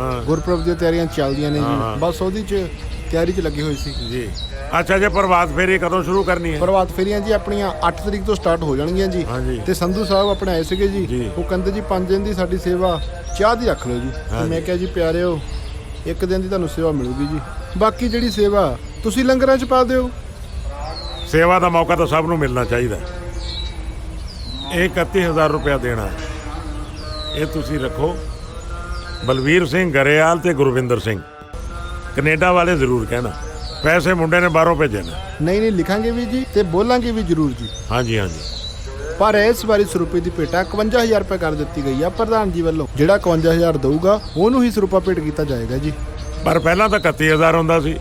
ਹਾਂ। ਗੁਰਪੁਰਬ ਦੀਆਂ ਤਿਆਰੀਆਂ ਚੱਲਦੀਆਂ ਨੇ ਹਾਂ, ਹਾਂ। ਜੀ ਬਸ ਉਹਦੀ ਚ ਤਿਆਰੀ ਚ ਲੱਗੇ ਹੋਏ ਸੀ ਜੀ ਅੱਛਾ ਜੇ ਪ੍ਰਭਾਤ ਫੇਰੀ ਕਦੋਂ ਸ਼ੁਰੂ ਕਰਨੀ ਹੈ ਪ੍ਰਭਾਤ ਫੇਰੀਆਂ ਜੀ ਆਪਣੀਆਂ 8 ਤਰੀਕ ਤੋਂ ਸਟਾਰਟ ਹੋ ਜਾਣਗੀਆਂ ਜੀ ਹਾਂਜੀ। ਤੇ ਸੰਧੂ ਸਾਹਿਬ ਆਪਣੇ ਆਏ ਸੀਗੇ ਜੀ ਜੀ। ਉਹ ਕਹਿੰਦੇ ਜੀ 5 ਦਿਨ ਦੀ ਸਾਡੀ ਸੇਵਾ ਚਾਹ ਦੀ ਰੱਖ ਲਓ ਜੀ ਤੇ। ਮੈਂ ਕਿਹਾ ਜੀ ਪਿਆਰਿਓ ਇੱਕ ਦਿਨ ਦੀ ਤੁਹਾਨੂੰ ਸੇਵਾ ਮਿਲੂਗੀ ਜੀ ਬਾਕੀ ਜਿਹੜੀ ਸੇਵਾ ਤੁਸੀਂ ਲੰਗਰਾਂ ਚ ਪਾ ਦਿਓ ਸੇਵਾ ਦਾ ਮੌਕਾ ਤਾਂ ਸਭ ਨੂੰ ਮਿਲਣਾ ਚਾਹੀਦਾ ਇਹ 31000 ਰੁਪਇਆ ਦੇਣਾ ਹੈ। ਇਹ ਤੁਸੀਂ ਰੱਖੋ ਬਲਵੀਰ ਸਿੰਘ ਗਰੇਵਾਲ ਤੇ ਗੁਰਵਿੰਦਰ ਸਿੰਘ। ਕੈਨੇਡਾ ਵਾਲੇ ਜ਼ਰੂਰ ਕਹਿਣਾ। ਪੈਸੇ ਮੁੰਡੇ ਨੇ ਬਾਹਰੋਂ ਭੇਜੇ ਨੇ। ਨਹੀਂ ਨਹੀਂ ਲਿਖਾਂਗੇ ਵੀ ਜੀ ਤੇ ਬੋਲਾਂਗੇ ਵੀ ਜ਼ਰੂਰ ਜੀ। ਹਾਂਜੀ ਹਾਂਜੀ। ਪਰ ਇਸ ਵਾਰੀ ਸਰੂਪੇ ਦੀ ਭੇਟਾ 51000 ਰੁਪਏ ਕਰ ਦਿੱਤੀ ਗਈ ਆ ਪ੍ਰਧਾਨ ਜੀ ਵੱਲੋਂ। ਜਿਹੜਾ 51000 ਦਊਗਾ ਉਹਨੂੰ ਹੀ ਸਰੂਪਾ ਭੇਟ ਕੀਤਾ ਜਾਏਗਾ ਜੀ। ਪਰ ਪਹਿਲਾਂ ਤਾਂ 31000 ਹੁੰਦਾ ਸੀ।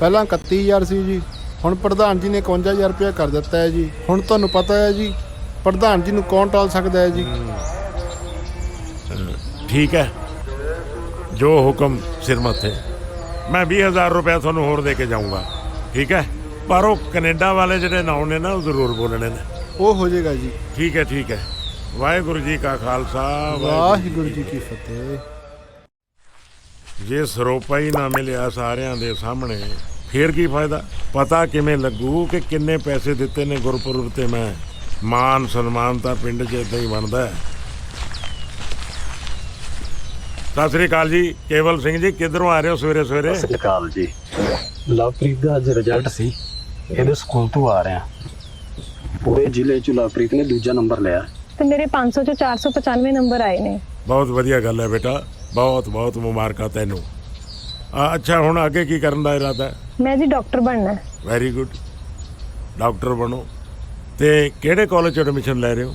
ਪਹਿਲਾਂ 31000 ਸੀ ਜੀ। ਹੁਣ ਪ੍ਰਧਾਨ ਜੀ ਨੇ 51000 ਰੁਪਏ ਕਰ ਦਿੱਤਾ ਹੈ ਜੀ। ਹੁਣ ਤੁਹਾਨੂੰ ਪਤਾ ਹੈ ਜੀ ਪ੍ਰਧਾਨ ਜੀ ਨੂੰ ਕੌਣ ਟਾਲ ਸਕਦਾ ਹੈ ਜੀ। ਠੀਕ ਹੈ। ਜੋ ਹੁਕਮ ਸਿਰ ਮੱਥੇ। ਮੈਂ 20000 ਰੁਪਇਆ ਤੁਹਾਨੂੰ ਹੋਰ ਦੇ ਕੇ ਜਾਊਂਗਾ। ਠੀਕ ਹੈ? ਪਰ ਉਹ ਕੈਨੇਡਾ ਵਾਲੇ ਜਿਹੜੇ ਨਾਮ ਨੇ ਨਾ ਉਹ ਜ਼ਰੂਰ ਬੋਲਣੇ ਨੇ। ਉਹ ਹੋ ਜਾਏਗਾ ਜੀ। ਠੀਕ ਹੈ ਠੀਕ ਹੈ। ਵਾਹਿਗੁਰੂ ਜੀ ਕਾ ਖਾਲਸਾ ਵਾਹਿਗੁਰੂ ਜੀ ਕੀ ਫਤਿਹ। ਜੇ ਸਰੋਪਾ ਹੀ ਨਾ ਮਿਲਿਆ ਸਾਰਿਆਂ ਦੇ ਸਾਹਮਣੇ ਫੇਰ ਕੀ ਫਾਇਦਾ? ਪਤਾ ਕਿਵੇਂ ਲੱਗੂ ਕਿ ਕਿੰਨੇ ਪੈਸੇ ਦਿੱਤੇ ਨੇ ਗੁਰਪੁਰਬ ਤੇ ਮੈਂ। ਮਾਨ ਸਨਮਾਨ ਤਾਂ ਪਿੰਡ 'ਚ ਇਦਾਂ ਹੀ ਬਣਦਾ ਹੈ। ਸਤਿ ਸ੍ਰੀ ਅਕਾਲ ਜੀ ਕੇਵਲ ਸਿੰਘ ਜੀ ਕਿੱਧਰੋਂ ਆ ਰਹੇ ਹੋ ਸਵੇਰੇ ਸਵੇਰੇ? ਸਤਿ ਸ਼੍ਰੀ ਅਕਾਲ ਜੀ। ਲਵਪ੍ਰੀਤ ਦਾ ਅੱਜ ਰਿਜ਼ਲਟ ਸੀ। ਇਹਦੇ ਸਕੂਲ ਤੋਂ ਆ ਰਿਹਾ ਪੂਰੇ ਜ਼ਿਲ੍ਹੇ ਚ ਲਵਪ੍ਰੀਤ ਨੇ ਦੂਜਾ ਨੰਬਰ ਲਿਆ। ਤੇ ਮੇਰੇ 500 ਚੋਂ 495 ਨੰਬਰ ਆਏ ਨੇ। ਬਹੁਤ ਵਧੀਆ ਗੱਲ ਹੈ ਬੇਟਾ। ਬਹੁਤ ਬਹੁਤ ਮੁਬਾਰਕਾਂ ਤੈਨੂੰ। ਆ, ਅੱਛਾ ਹੁਣ ਅੱਗੇ ਕੀ ਕਰਨ ਦਾ ਇਰਾਦਾ ਹੈ? ਮੈਂ ਜੀ ਡਾਕਟਰ ਬਣਨਾ ਹੈ। ਵੈਰੀ ਗੁੱਡ ਡਾਕਟਰ ਬਣੋ। ਤੇ ਕਿਹੜੇ ਕਾਲਜ 'ਚ ਐਡਮਿਸ਼ਨ ਲੈ ਰਹੇ ਹੋ?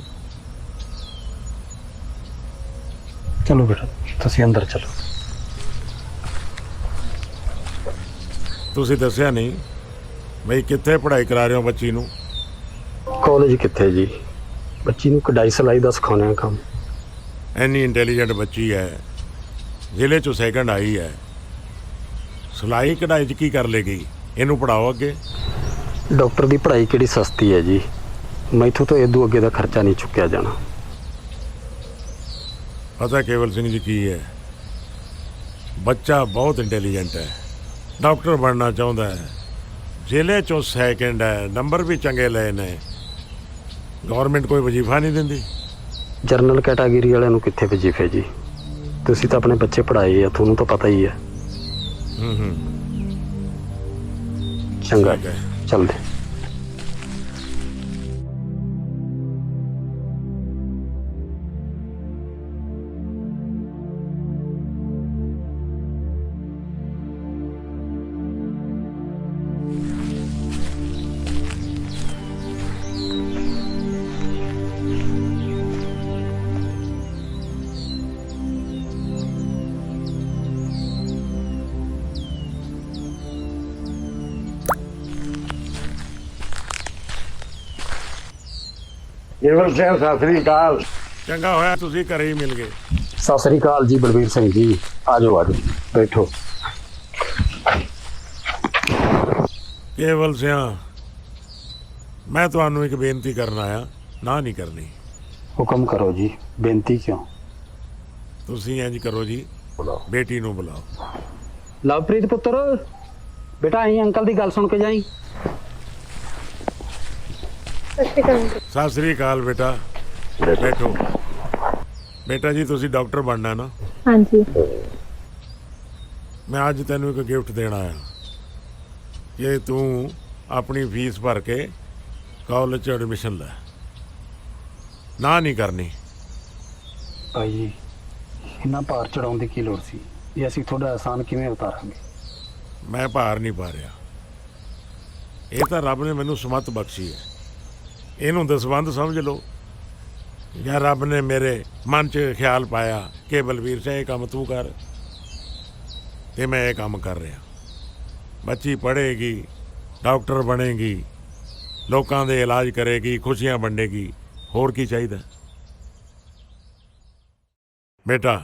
ਚਲੋ ਬੇਟਾ। ਤੁਸੀਂ ਅੰਦਰ ਚਲੋ। ਤੁਸੀਂ ਦੱਸਿਆ ਨਹੀਂ ਬਈ ਕਿੱਥੇ ਪੜ੍ਹਾਈ ਕਰਾ ਰਹੇ ਹੋ ਬੱਚੀ ਨੂੰ? ਕਾਲਜ ਕਿੱਥੇ ਜੀ? ਬੱਚੀ ਨੂੰ ਕਢਾਈ ਸਿਲਾਈ ਦਾ ਸਿਖਾਉਣਾ ਹੈ ਕੰਮ। ਐਨੀ ਇੰਟੈਲੀਜੈਂਟ ਬੱਚੀ ਹੈ ਜ਼ਿਲ੍ਹੇ 'ਚੋਂ ਸੈਕੰਡ ਆਈ ਹੈ। ਸਿਲਾਈ ਕਢਾਈ 'ਚ ਕੀ ਕਰ ਲੇਗੀ? ਇਹਨੂੰ ਪੜਾਓ ਅੱਗੇ। ਡਾਕਟਰ ਦੀ ਪੜ੍ਹਾਈ ਕਿਹੜੀ ਸਸਤੀ ਹੈ ਜੀ? ਮੈਥੋਂ ਤਾਂ ਇਦੋਂ ਅੱਗੇ ਦਾ ਖਰਚਾ ਨਹੀਂ ਚੁੱਕਿਆ ਜਾਣਾ। ਪਤਾ ਕੇਵਲ ਸਿੰਘ ਜੀ ਕੀ ਹੈ? ਬੱਚਾ ਬਹੁਤ ਇੰਟੈਲੀਜੈਂਟ ਹੈ। ਡਾਕਟਰ ਬਣਨਾ ਚਾਹੁੰਦਾ ਹੈ। ਜ਼ਿਲ੍ਹੇ 'ਚੋਂ ਸੈਕੰਡ ਹੈ। ਨੰਬਰ ਵੀ ਚੰਗੇ ਲਏ ਨੇ। ਗਵਰਨਮੈਂਟ ਕੋਈ ਵਜ਼ੀਫਾ ਨਹੀਂ ਦਿੰਦੀ। ਜਰਨਲ ਕੈਟਾਗਰੀ ਵਾਲਿਆਂ ਨੂੰ ਕਿੱਥੇ ਵਜੀਫੇ ਜੀ? ਤੁਸੀਂ ਤਾਂ ਆਪਣੇ ਬੱਚੇ ਪੜ੍ਹਾਏ ਆ ਤੁਹਾਨੂੰ ਤਾਂ ਪਤਾ ਹੀ ਹੈ। ਹੂੰ ਹੂੰ। ਚੰਗਾ। ਚੱਲਦੇ। ਕੇਵਲ ਸਿੰਘ ਸਤਿ ਸ੍ਰੀ ਅਕਾਲ। ਚੰਗਾ ਹੋਇਆ ਤੁਸੀਂ ਘਰੇ ਹੀ ਮਿਲ ਗਏ। ਸਤਿ ਸ੍ਰੀ ਅਕਾਲ ਜੀ ਬਲਵੀਰ ਸਿੰਘ ਜੀ। ਆਜੋ ਆਜੋ ਬੈਠੋ। ਕੇਵਲ ਸਿਆ ਮੈਂ ਤੁਹਾਨੂੰ ਇੱਕ ਬੇਨਤੀ ਕਰਨ ਆਇਆ ਨਾ ਨਹੀਂ ਕਰਨੀ। ਹੁਕਮ ਕਰੋ ਜੀ ਬੇਨਤੀ ਕਿਉਂ? ਤੁਸੀਂ ਇੰਜ ਕਰੋ ਜੀ ਬੇਟੀ ਨੂੰ ਬੁਲਾਓ। ਲਵਪ੍ਰੀਤ ਪੁੱਤਰ ਬੇਟਾ ਆਈ ਅੰਕਲ ਦੀ ਗੱਲ ਸੁਣ ਕੇ ਜਾਈ। ਸਤਿ ਸ੍ਰੀ ਅਕਾਲ ਬੇਟਾ। ਬੈਠੋ। ਬੇਟਾ ਜੀ ਤੁਸੀਂ ਡਾਕਟਰ ਬਣਨਾ ਨਾ। ਹਾਂਜੀ। ਮੈਂ ਅੱਜ ਤੈਨੂੰ ਇੱਕ ਗਿਫਟ ਦੇਣ ਆਇਆ। ਕਿ ਤੂੰ ਆਪਣੀ ਫੀਸ ਭਰ ਕੇ ਕਾਲਜ 'ਚ ਐਡਮਿਸ਼ਨ ਲੈ। ਨਾ ਨਹੀਂ ਕਰਨੀ। ਭਾਈ ਜੀ ਇੰਨਾ ਭਾਰ ਚੜਾਉਣ ਦੀ ਕੀ ਲੋੜ ਸੀ? ਇਹ ਅਸੀਂ ਤੁਹਾਡਾ ਆਸਾਨ ਕਿਵੇਂ ਉਤਾਰਾਂਗੇ? ਮੈਂ ਭਾਰ ਨਹੀਂ ਪਾ ਰਿਹਾ। ਇਹ ਤਾਂ ਰੱਬ ਨੇ ਮੈਨੂੰ ਸਮਤ ਬਖਸ਼ੀ ਹੈ। ਇਹਨੂੰ ਦਸਵੰਦ ਸਮਝ ਲਓ। ਜਾਂ ਰੱਬ ਨੇ ਮੇਰੇ ਮਨ 'ਚ ਖਿਆਲ ਪਾਇਆ ਕਿ ਬਲਵੀਰ ਸਿੰਘ ਇਹ ਕੰਮ ਤੂੰ ਕਰ ਤੇ ਮੈਂ ਇਹ ਕੰਮ ਕਰ ਰਿਹਾ। ਬੱਚੀ ਪੜ੍ਹੇਗੀ, ਡਾਕਟਰ ਬਣੇਗੀ, ਲੋਕਾਂ ਦੇ ਇਲਾਜ ਕਰੇਗੀ, ਖੁਸ਼ੀਆਂ ਵੰਡੇਗੀ। ਹੋਰ ਕੀ ਚਾਹੀਦਾ? ਬੇਟਾ,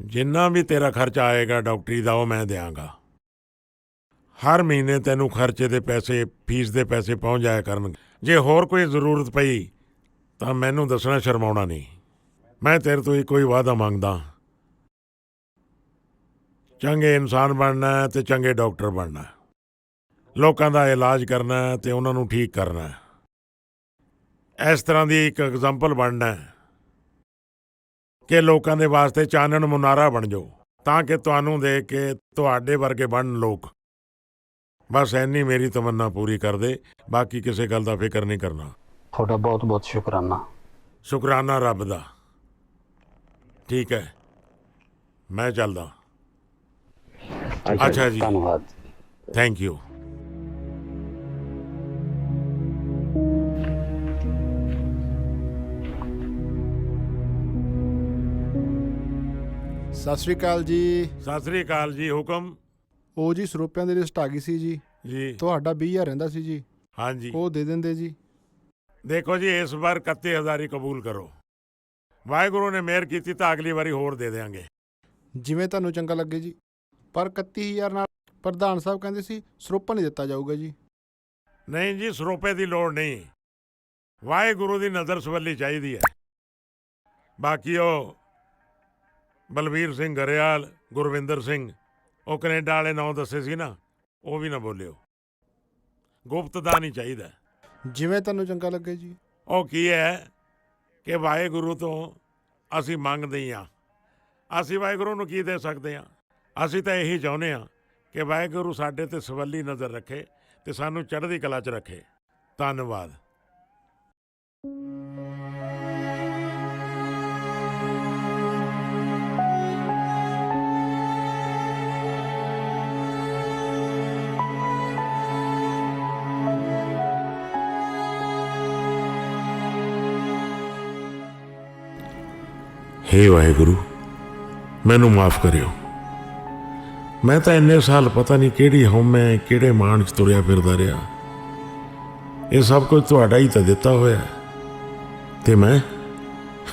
ਜਿੰਨਾ ਵੀ ਤੇਰਾ ਖਰਚਾ ਆਏਗਾ ਡਾਕਟਰੀ ਦਾ ਉਹ ਮੈਂ ਦਿਆਂਗਾ। ਹਰ ਮਹੀਨੇ ਤੈਨੂੰ ਖਰਚੇ ਦੇ ਪੈਸੇ, ਫੀਸ ਦੇ ਪੈਸੇ ਪਹੁੰਚ ਜਾਇਆ ਕਰਨਗੇ। ਜੇ ਹੋਰ ਕੋਈ ਜ਼ਰੂਰਤ ਪਈ, ਤਾਂ ਮੈਨੂੰ ਦੱਸਣਾ ਸ਼ਰਮਾਉਣਾ ਨਹੀਂ। ਮੈਂ ਤੇਰੇ ਤੋਂ ਇੱਕੋ ਹੀ ਵਾਅਦਾ ਮੰਗਦਾ। ਚੰਗੇ ਇਨਸਾਨ ਬਣਨਾ ਹੈ ਤੇ ਚੰਗੇ ਡਾਕਟਰ ਬਣਨਾ ਲੋਕਾਂ ਦਾ ਇਲਾਜ ਕਰਨਾ ਹੈ ਤੇ ਉਹਨਾਂ ਨੂੰ ਠੀਕ ਕਰਨਾ ਇਸ ਤਰ੍ਹਾਂ ਦੀ ਇੱਕ ਐਗਜ਼ਾਮਪਲ ਬਣਨਾ ਕਿ ਲੋਕਾਂ ਦੇ ਵਾਸਤੇ ਚਾਨਣ ਮੁਨਾਰਾ ਬਣ ਜਾਓ, ਤਾਂ ਕਿ ਤੁਹਾਨੂੰ ਦੇਖ ਕੇ ਤੁਹਾਡੇ ਵਰਗੇ ਬਣਨ ਲੋਕ ਬਸ ਐਨੀ ਮੇਰੀ ਤਮੰਨਾ ਪੂਰੀ ਕਰ ਦੇ ਬਾਕੀ ਕਿਸੇ ਗੱਲ ਦਾ ਫਿਕਰ ਨਹੀਂ ਕਰਨਾ। ਤੁਹਾਡਾ ਬਹੁਤ ਬਹੁਤ ਸ਼ੁਕਰਾਨਾ। ਸ਼ੁਕਰਾਨਾ ਰੱਬ ਦਾ। ਠੀਕ ਹੈ ਮੈਂ ਚੱਲਦਾ। ਅੱਛਾ ਜੀ। ਧੰਨਵਾਦ। ਥੈਂਕ ਯੂ ਸਤਿ ਸ਼੍ਰੀ ਅਕਾਲ ਜੀ। ਸਤਿ ਸ੍ਰੀ ਅਕਾਲ ਜੀ ਹੁਕਮ। ਉਹ ਜੀ ਸਰੋਪਿਆਂ ਦੀ ਲਿਸਟ ਆ ਗਈ ਸੀ ਜੀ। ਜੀ। ਤੁਹਾਡਾ 20000 ਰਹਿੰਦਾ ਸੀ ਜੀ। ਹਾਂਜੀ। ਉਹ ਦੇ ਦਿੰਦੇ ਜੀ। ਦੇਖੋ ਜੀ ਇਸ ਵਾਰ 31000 ਹੀ ਕਬੂਲ ਕਰੋ। ਵਾਹਿਗੁਰੂ ਨੇ ਮਿਹਰ ਕੀਤੀ ਤਾਂ ਅਗਲੀ ਵਾਰੀ ਹੋਰ ਦੇ ਦੇਵਾਂਗੇ ਜਿਵੇਂ ਤੁਹਾਨੂੰ ਚੰਗਾ ਲੱਗੇ ਜੀ। ਪਰ 31000 ਨਾਲ ਪ੍ਰਧਾਨ ਸਾਹਿਬ ਕਹਿੰਦੇ ਸੀ ਸਰੋਪਾ ਨਹੀਂ ਦਿੱਤਾ ਜਾਊਗਾ ਜੀ। ਨਹੀਂ ਜੀ ਸਰੋਪੇ ਦੀ ਲੋੜ ਨਹੀਂ। ਵਾਹਿਗੁਰੂ ਦੀ ਨਜ਼ਰ ਸਵੱਲੀ ਚਾਹੀਦੀ ਹੈ। ਬਾਕੀ ਉਹ ਬਲਵੀਰ ਸਿੰਘ ਗਰੇਵਾਲ ਗੁਰਵਿੰਦਰ ਸਿੰਘ ਉਹ ਕੈਨੇਡਾ ਵਾਲੇ ਨਾਂ ਦੱਸੇ ਸੀ ਨਾ ਉਹ ਵੀ ਨਾ ਬੋਲਿਓ। ਗੁਪਤ ਦਾ ਨਹੀਂ ਚਾਹੀਦਾ। ਜਿਵੇਂ ਤੁਹਾਨੂੰ ਚੰਗਾ ਲੱਗੇ ਜੀ। ਉਹ ਕੀ ਹੈ ਕਿ ਵਾਹਿਗੁਰੂ ਤੋਂ ਅਸੀਂ ਮੰਗਦੇ ਹਾਂ ਅਸੀਂ ਵਾਹਿਗੁਰੂ ਨੂੰ ਕੀ ਦੇ ਸਕਦੇ ਹਾਂ? ਅਸੀਂ ਤਾਂ ਇਹੀ ਚਾਹੁੰਦੇ ਹਾਂ ਕਿ ਵਾਹਿਗੁਰੂ ਸਾਡੇ ਤੇ ਸਵੱਲੀ ਨਜ਼ਰ ਰੱਖੇ ਤੇ ਸਾਨੂੰ ਚੜ੍ਹਦੀ ਕਲਾ 'ਚ ਰੱਖੇ। ਧੰਨਵਾਦ। ਹੇ ਵਾਹਿਗੁਰੂ, ਮੈਨੂੰ ਮਾਫ ਕਰਿਓ। ਮੈਂ ਤਾਂ ਇੰਨੇ ਸਾਲ ਪਤਾ ਨਹੀਂ ਕਿਹੜੀ ਹਉਮੈ ਕਿਹੜੇ ਮਾਣ 'ਚ ਤੁਰਿਆ ਫਿਰਦਾ ਰਿਹਾ। ਇਹ ਸਭ ਕੁਝ ਤੁਹਾਡਾ ਹੀ ਤਾਂ ਦਿੱਤਾ ਹੋਇਆ ਹੈ। ਤੇ ਮੈਂ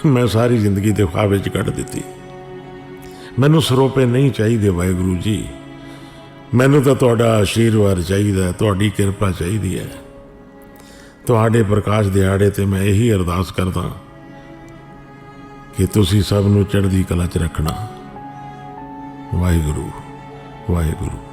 ਮੈਂ ਸਾਰੀ ਜ਼ਿੰਦਗੀ ਦੇ ਖੁਆਬ ਵਿੱਚ ਕੱਢ ਦਿੱਤੀ। ਮੈਨੂੰ ਸਰੋਪੇ ਨਹੀਂ ਚਾਹੀਦੇ ਵਾਹਿਗੁਰੂ ਜੀ। ਮੈਨੂੰ ਤਾਂ ਤੁਹਾਡਾ ਆਸ਼ੀਰਵਾਦ ਚਾਹੀਦਾ ਤੁਹਾਡੀ ਕਿਰਪਾ ਚਾਹੀਦੀ ਹੈ। ਤੁਹਾਡੇ ਪ੍ਰਕਾਸ਼ ਦਿਹਾੜੇ ਤੇ ਮੈਂ ਇਹੀ ਅਰਦਾਸ ਕਰਦਾ ਕਿ ਤੁਸੀਂ ਸਭ ਨੂੰ ਚੜ੍ਹਦੀ ਕਲਾ 'ਚ ਰੱਖਣਾ। ਵਾਹਿਗੁਰੂ ਵਾਹਿਗੁਰੂ।